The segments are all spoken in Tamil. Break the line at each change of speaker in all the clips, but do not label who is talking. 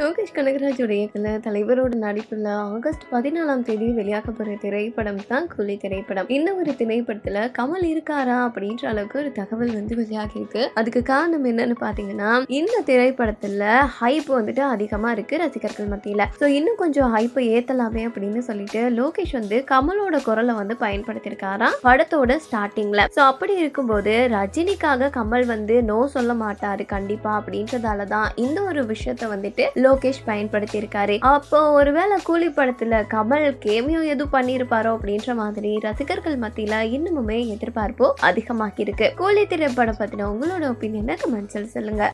லோகேஷ் கனகராஜோட இயக்கல தலைவரோட நடிப்புல ஆகஸ்ட் பதினாலாம் தேதி வெளியாக போற திரைப்படம் தான் கூலி திரைப்படம். இந்த ஒரு திரைப்படத்துல கமல் இருக்காரா அப்படின்ற அளவுக்கு ஒரு தகவல் வந்து வெளியாகி இருக்கு. அதுக்கு காரணம் என்னன்னு பாத்தீங்கன்னா இந்த திரைப்படத்துல ஹைப் வந்துட்டு அதிகமா இருக்கு ரசிகர்கள் மத்தியில. ஸோ இன்னும் கொஞ்சம் ஹைப்பை ஏத்தலாமே அப்படின்னு சொல்லிட்டு லோகேஷ் வந்து கமலோட குரலை வந்து பயன்படுத்தியிருக்காராம் படத்தோட ஸ்டார்டிங்ல ஸோ அப்படி இருக்கும்போது ரஜினிக்காக கமல் வந்து நோ சொல்ல மாட்டாரு கண்டிப்பா அப்படின்றதால தான் இந்த ஒரு விஷயத்த வந்துட்டு லோகேஷ் பயன்படுத்தியிருக்காரு. அப்போ ஒருவேளை கூலி படத்துல கமல் கேமியோ எதுவும் பண்ணியிருப்பாரோ அப்படின்ற மாதிரி ரசிகர்கள் மத்தியில இன்னுமுமே எதிர்பார்ப்பு அதிகமாகி இருக்கு கூலி திரைப்படம் பத்தின உங்களோட ஒப்பீனியனை கமெண்ட்ஸில் சொல்லுங்க.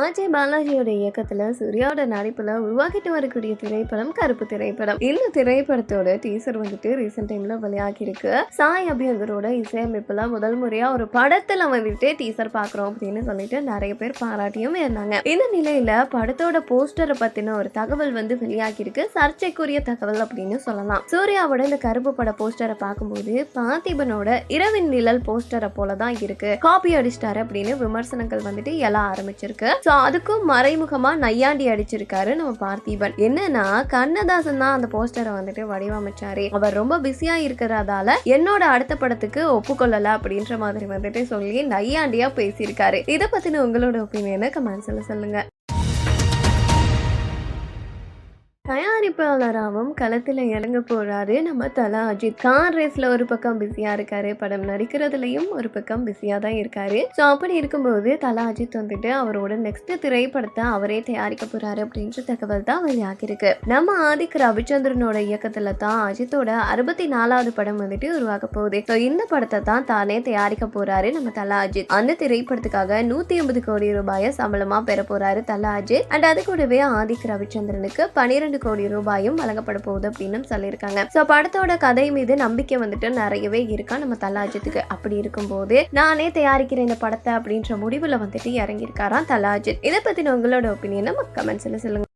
அஜய் பாலாஜியோட இயக்கத்துல சூர்யாவோட நடிப்புல உருவாக்கிட்டு வரக்கூடிய திரைப்படம் கருப்பு திரைப்படம். இந்த திரைப்படத்தோட டீசர் வந்துட்டு ரீசெண்ட் டைம்ல வெளியாகி இருக்கு சாய் அபியங்கரோட இசையமைப்புல முதல் முறையா ஒரு படத்துல வந்துட்டு டீசர் பாக்குறோம் அப்படின்னு சொல்லிட்டு நிறைய பேர் பாராட்டியும் இருந்தாங்க. இந்த நிலையில படத்தோட போஸ்டரை பத்தின ஒரு தகவல் வந்து வெளியாகி இருக்கு சர்ச்சைக்குரிய தகவல் அப்படின்னு சொல்லலாம். சூர்யாவோட இந்த கருப்பு பட போஸ்டரை பார்க்கும்போது பார்த்திபனோட இரவின் நிழல் போஸ்டரை போல தான் இருக்கு. காப்பி அடிச்சிட்டாரு அப்படின்னு விமர்சனங்கள் வந்துட்டு எல்லாம் ஆரம்பிச்சிருக்கு. ஸோ அதுக்கும் மறைமுகமாக நையாண்டி அடிச்சிருக்காரு நம்ம பார்த்திபன். என்னன்னா கண்ணதாசன் தான் அந்த போஸ்டரை வந்துட்டு வடிவமைச்சாரு. அவர் ரொம்ப பிஸியா இருக்கிறதால என்னோட அடுத்த படத்துக்கு ஒப்புக்கொள்ளல அப்படின்ற மாதிரி வந்துட்டு சொல்லி நையாண்டியா பேசியிருக்காரு. இதை பத்தின உங்களோட ஒப்பீனியனை கமெண்ட்ஸ்ல சொல்லுங்க. தயாரிப்பாளராகவும் களத்தில் இறங்க போறாரு நம்ம தலா அஜித். கார் ரேஸ்ல ஒரு பக்கம் பிஸியா இருக்காரு படம் நடிக்கிறதுலயும் ஒரு பக்கம் பிஸியா தான் இருக்காரு. ஸோ அப்படி இருக்கும்போது தலா அஜித் வந்துட்டு அவரோட நெக்ஸ்ட் திரைப்படத்தை அவரே தயாரிக்க போறாரு அப்படின்ற தகவல் தான் வெளியாகிருக்கு நம்ம ஆதிக் ரவிச்சந்திரனோட இயக்கத்துல தான் அஜித்தோட அறுபத்தி நாலாவது படம் வந்துட்டு உருவாக போகுது. ஸோ இந்த படத்தை தான் தானே தயாரிக்க போறாரு நம்ம தலா அஜித். அந்த திரைப்படத்துக்காக நூத்தி ஐம்பது கோடி ரூபாயை சம்பளமா பெற போறாரு தலா அஜித். அண்ட் அது கூடவே ஆதிக் ரவிச்சந்திரனுக்கு பன்னிரெண்டு கோடி ரூபாயும் வழங்கப்பட போகுது அப்படின்னு சொல்லியிருக்காங்க. ஸோ படத்தோட கதை மீது நம்பிக்கை வந்துட்டு நிறையவே இருக்கா? நம்ம தலாஜித்துக்கு அப்படி இருக்கும்போது நானே தயாரிக்கிற இந்த படத்தை அப்படின்ற முடிவுல வந்துட்டு இறங்கியிருக்காராம் தலாஜித் இதை பற்றின உங்களோட ஒப்பீனியன் நம்ம கமெண்ட்ஸ்ல சொல்லுங்க.